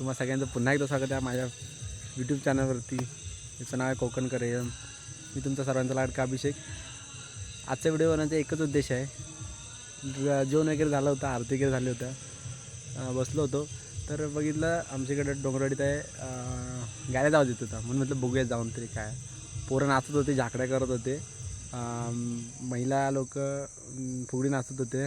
तुम्हा सगळ्यांचं पुन्हा एकदा स्वागत आहे माझ्या यूट्यूब चॅनलवरती त्याचं नाव आहे कोकणकर करेयम. मी तुमचा सर्वांचा लाडका अभिषेक. आजच्या व्हिडिओ बनवण्याचा एकच उद्देश आहे. जेवण वगैरे झालं होतं आरती वगैरे झाली होतं. बसलो होतो. तर बघितलं आमच्याकडे डोंगरवाडीत आहे गाड्या जाऊ देत होता. म्हणून म्हटलं बघूया जाऊन तरी काय. पोरं नाचत होते झाकड्या करत होते. महिला लोक फुगडी नाचत होते.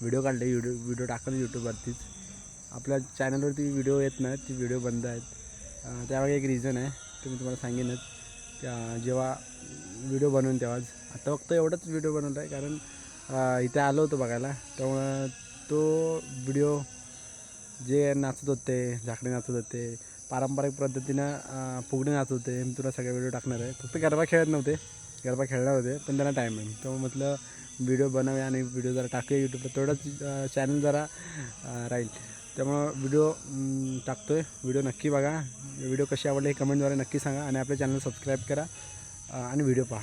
व्हिडिओ काढले व्हिडिओ व्हिडिओ टाकले यूट्यूबवरतीच आपल्या चॅनलवरती व्हिडिओ येत नाहीत ती व्हिडिओ बंद आहेत. अं, त्यामागे एक रिझन आहे ते मी तुम्हाला सांगेनच. त्या जेव्हा व्हिडिओ बनवून तेव्हाच. आता फक्त एवढंच व्हिडिओ बनवला आहे कारण इथे आलो होतो बघायला. त्यामुळं तो व्हिडिओ जे नाचत होते झाकडे नाचत होते पारंपरिक पद्धतीनं फुगडे नाचत होते मी तुला सगळे व्हिडिओ टाकणार आहे. फक्त गरबा खेळत नव्हते गरबा खेळणार होते पण त्यांना टाईम आहे. त्यामुळे म्हटलं व्हिडिओ बनवूया आणि व्हिडिओ जरा टाकूया यूट्यूबला तेवढंच चॅनल जरा राहील. त्यामुळं व्हिडिओ टाकतो आहे व्हिडिओ नक्की बघा. व्हिडिओ कशी आवडले हे कमेंटद्वारे नक्की सांगा आणि आपल्या चॅनल सबस्क्राईब करा. आणि व्हिडिओ पहा.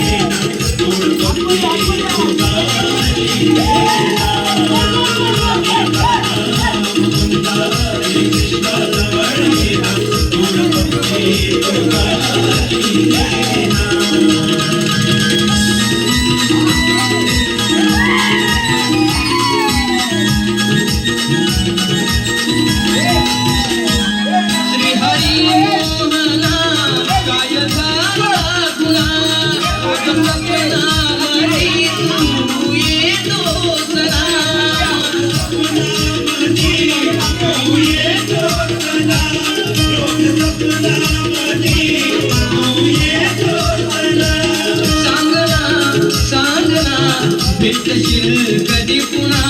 कधी पुन्हा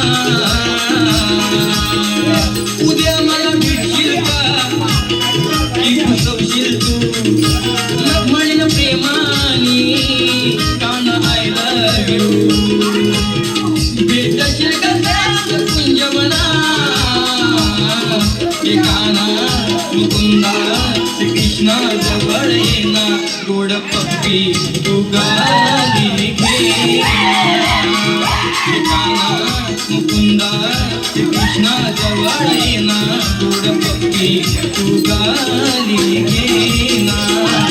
उद्या मला भेटशील का तू? मग प्रेमानी कान आय कृष्णा जवळ येना गोड पप्पी तू गाली मुकुंदा कृष्णा जवळ गोड पप्पी तू गाली घेना